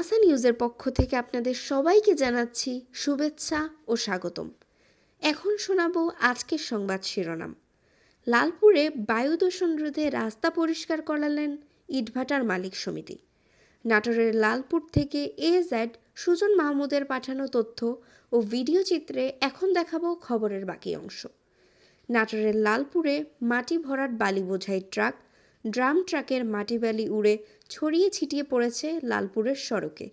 NASA নিউজের পক্ষ থেকে আপনাদের সবাইকে জানাচ্ছি শুভেচ্ছা ও স্বাগতম। এখন শোনাবো আজকের সংবাদ শিরোনাম। লালপুরে বায়ু দূষণ রোধে রাস্তা পরিষ্কার করালেন ইটভাটার মালিক সমিতি। নাটোরের লালপুর থেকে এ জেড সুজন মাহমুদের পাঠানো তথ্য ও ভিডিও চিত্রে এখন দেখাবো খবরের বাকি অংশ। নাটোরের লালপুরে মাটি ভরাট বালি বোঝাই ট্রাক ড্রাম ট্রাকের মাটি বালি উড়ে ছড়িয়ে ছিটিয়ে পড়েছে লালপুরের সড়কে।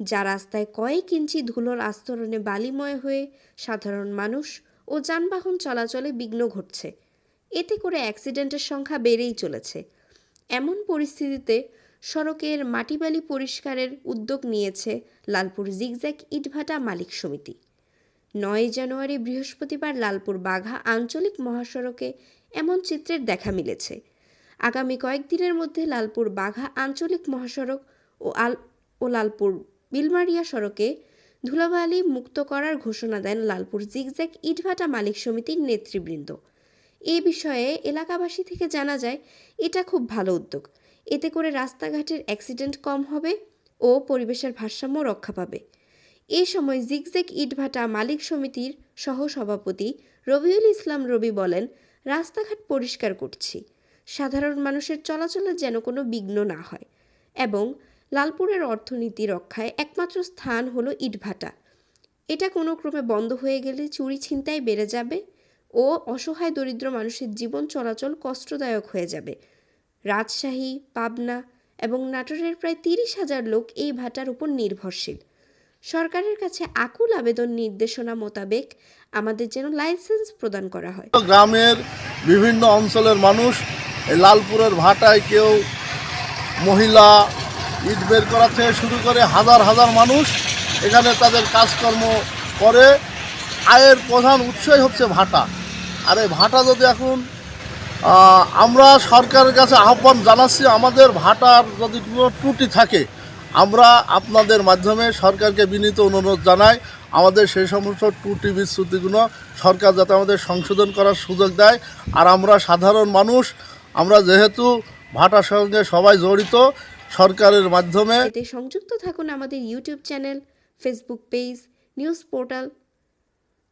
যা রাস্তায় কয়েক ইঞ্চি ধুলোর আস্তরণে বালিময় হয়ে সাধারণ মানুষ ও যানবাহন চলাচলে বিঘ্ন ঘটছে। এতে করে অ্যাক্সিডেন্টের সংখ্যা বেড়েই চলেছে। এমন পরিস্থিতিতে সড়কের মাটিবালি পরিষ্কারের উদ্যোগ নিয়েছে লালপুর জিগজ্যাগ ইটভাটা মালিক সমিতি। নয় জানুয়ারি বৃহস্পতিবার লালপুর বাঘা আঞ্চলিক মহাসড়কে এমন চিত্রের দেখা মিলেছে। আগামী কয়েকদিনের মধ্যে লালপুর বাঘা আঞ্চলিক মহাসড়ক ও আল, ও লালপুর বিলমারিয়া সড়কে ধুলাবালি মুক্ত করার ঘোষণা দেন লালপুর জিগজ্যাগ ইটভাটা মালিক সমিতির নেতৃবৃন্দ। এ বিষয়ে এলাকাবাসী থেকে জানা যায়, এটা খুব ভালো উদ্যোগ। এতে করে রাস্তাঘাটের অ্যাক্সিডেন্ট কম হবে ও পরিবেশের ভারসাম্য রক্ষা পাবে। এ সময় জিগজেক ইটভাটা মালিক সমিতির সহ সভাপতি রবিউল ইসলাম রবি বলেন, রাস্তাঘাট পরিষ্কার করছি। সাধারণ মানুষের চলাচলের যেন কোনো বিঘ্ন না হয় এবং লালপুরের অর্থনীতি রক্ষায় একমাত্র স্থান হলো ইটভাটা। এটা কোনো ক্রমে বন্ধ হয়ে গেলে চুরি ছিনতাই বেড়ে যাবে ও অসহায় দরিদ্র মানুষের জীবন চলাচল কষ্টদায়ক হয়ে যাবে। রাজশাহী, পাবনা এবং নাটোরের প্রায় তিরিশ হাজার লোক এই ভাটার উপর নির্ভরশীল। সরকারের কাছে আকুল আবেদন নির্দেশনা মোতাবেক আমাদের যেন লাইসেন্স প্রদান করা হয়। গ্রামের বিভিন্ন অঞ্চলের মানুষ এই লালপুরের ভাটায় কেউ মহিলা ইট বের করা থেকে শুরু করে হাজার হাজার মানুষ এখানে তাদের কাজকর্ম করে। আয়ের প্রধান উৎসই হচ্ছে ভাটা। আর এই ভাটা যদি এখন আমরা সরকারের কাছে আহ্বান জানাচ্ছি, আমাদের ভাটার যদি কোনো ত্রুটি থাকে, আমরা আপনাদের মাধ্যমে সরকারকে বিনীত অনুরোধ জানাই, আমাদের সেই সমস্ত ত্রুটি বিচ্যুতিগুলো সরকার যাতে আমাদের সংশোধন করার সুযোগ দেয়। আর আমরা সাধারণ মানুষ আমরা যেহেতু ভাটার সঙ্গে সবাই জড়িত, সরকারের মাধ্যমে এতে সংযুক্ত থাকুন আমাদের YouTube channel, Facebook page, news portal.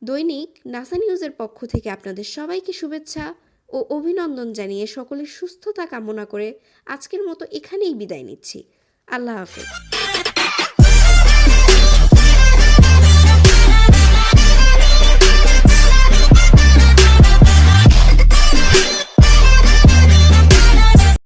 দৈনিক নাসা নিউজের পক্ষ থেকে আপনাদের সবাইকে শুভেচ্ছা ও অভিনন্দন জানিয়ে সকলের সুস্থতা কামনা করে আজকের মতো এখানেই বিদায় নিচ্ছি। আল্লাহ হাফেজ।